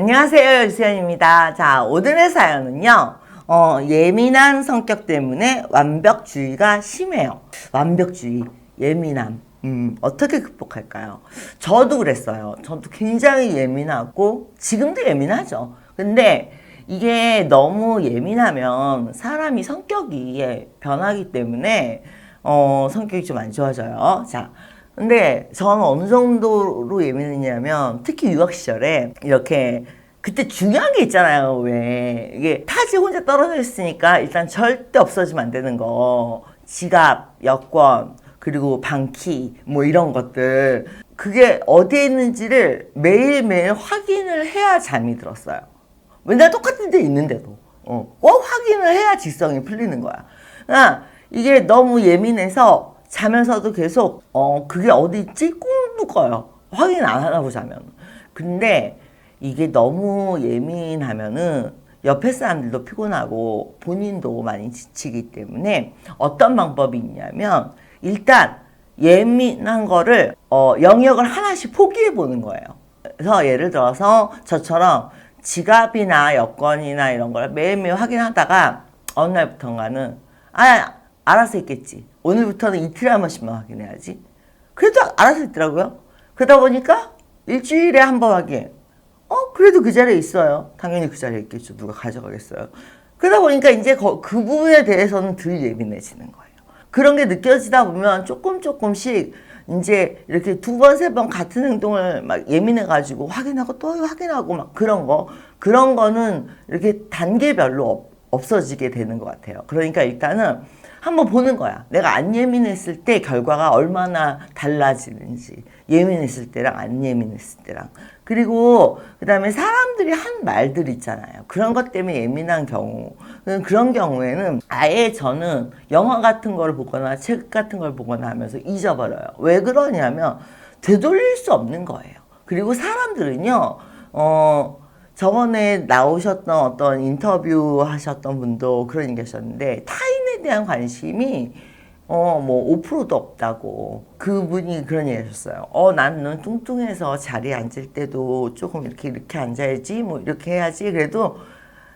안녕하세요. 유수연입니다. 자, 오늘의 사연은요. 어, 예민한 성격 때문에 완벽주의가 심해요. 완벽주의, 예민함. 음, 어떻게 극복할까요? 저도 그랬어요. 저도 굉장히 예민하고, 지금도 예민하죠. 근데 이게 너무 예민하면 사람이 성격이 변하기 때문에, 어, 성격이 좀 안 좋아져요. 자, 근데 저는 어느 정도로 예민했냐면 특히 유학 시절에 이렇게 그때 중요한 게 있잖아요. 왜 이게 타지 혼자 떨어져 있으니까 일단 절대 없어지면 안 되는 거 지갑, 여권 그리고 방키 뭐 이런 것들 그게 어디에 있는지를 매일매일 확인을 해야 잠이 들었어요. 맨날 똑같은 데 있는데도 어, 꼭 확인을 해야 직성이 풀리는 거야. 아, 이게 너무 예민해서 자면서도 계속 어 그게 어디 있지 꿈도 꿔요. 확인 안 하고 자면. 근데 이게 너무 예민하면은 옆에 사람들도 피곤하고 본인도 많이 지치기 때문에 어떤 방법이 있냐면 일단 예민한 거를 어 영역을 하나씩 포기해 보는 거예요. 그래서 예를 들어서 저처럼 지갑이나 여권이나 이런 걸 매일매일 확인하다가 어느 날부터인가는 아 알아서 있겠지. 오늘부터는 이틀에 한 번씩만 확인해야지. 그래도 알아서 있더라고요. 그러다 보니까 일주일에 한 번 확인. 어, 그래도 그 자리에 있어요. 당연히 그 자리에 있겠죠. 누가 가져가겠어요. 그러다 보니까 이제 거- 그 부분에 대해서는 덜 예민해지는 거예요. 그런 게 느껴지다 보면 조금 조금씩 이제 이렇게 두 번, 세 번 같은 행동을 막 예민해가지고 확인하고 또 확인하고 막 그런 거. 그런 거는 이렇게 단계별로 없- 없어지게 되는 것 같아요. 그러니까 일단은 한번 보는 거야. 내가 안 예민했을 때 결과가 얼마나 달라지는지. 예민했을 때랑 안 예민했을 때랑. 그리고 그다음에 사람들이 한 말들 있잖아요. 그런 것 때문에 예민한 경우. 그런 경우에는 아예 저는 영화 같은 걸 보거나 책 같은 걸 보거나 하면서 잊어버려요. 왜 그러냐면 되돌릴 수 없는 거예요. 그리고 사람들은요, 어, 저번에 나오셨던 어떤 인터뷰 하셨던 분도 그런 얘기 하셨는데 타인에 대한 관심이 어, 뭐 5%도 없다고 그분이 그런 얘기 하셨어요. 어, 나는 뚱뚱해서 자리에 앉을 때도 조금 이렇게 이렇게 앉아야지 뭐 이렇게 해야지 그래도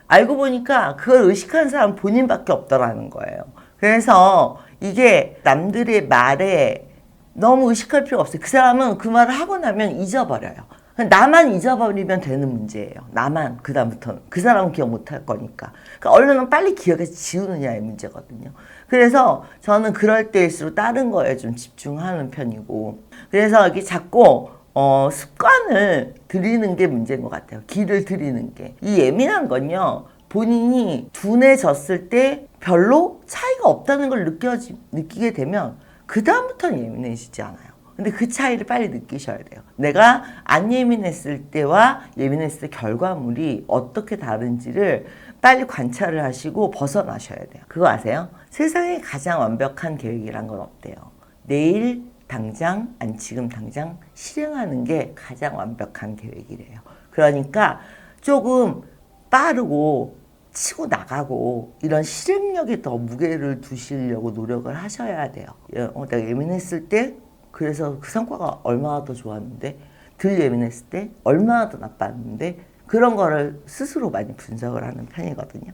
알고 보니까 그걸 의식하는 사람 본인밖에 없더라는 거예요. 그래서 이게 남들의 말에 너무 의식할 필요가 없어요. 그 사람은 그 말을 하고 나면 잊어버려요. 나만 잊어버리면 되는 문제예요. 나만 그 다음부터는 그 사람은 기억 못할 거니까. 그러니까 얼른 빨리 기억해서 지우느냐의 문제거든요. 그래서 저는 그럴 때일수록 다른 거에 좀 집중하는 편이고 그래서 이게 자꾸 어, 습관을 들이는 게 문제인 것 같아요. 길을 들이는 게. 이 예민한 건요. 본인이 둔해졌을 때 별로 차이가 없다는 걸 느껴지, 느끼게 되면 그다음부터는 예민해지지 않아요. 근데 그 차이를 빨리 느끼셔야 돼요. 내가 안 예민했을 때와 예민했을 때 결과물이 어떻게 다른지를 빨리 관찰을 하시고 벗어나셔야 돼요. 그거 아세요? 세상에 가장 완벽한 계획이란 건 없대요. 내일 당장, 안 지금 당장 실행하는 게 가장 완벽한 계획이래요. 그러니까 조금 빠르고 치고 나가고 이런 실행력에 더 무게를 두시려고 노력을 하셔야 돼요. 예, 어, 내가 예민했을 때 그래서 그 성과가 얼마나 더 좋았는데 덜 예민했을 때 얼마나 더 나빴는데 그런 거를 스스로 많이 분석을 하는 편이거든요.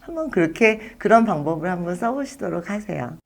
한번 그렇게 그런 방법을 한번 써보시도록 하세요.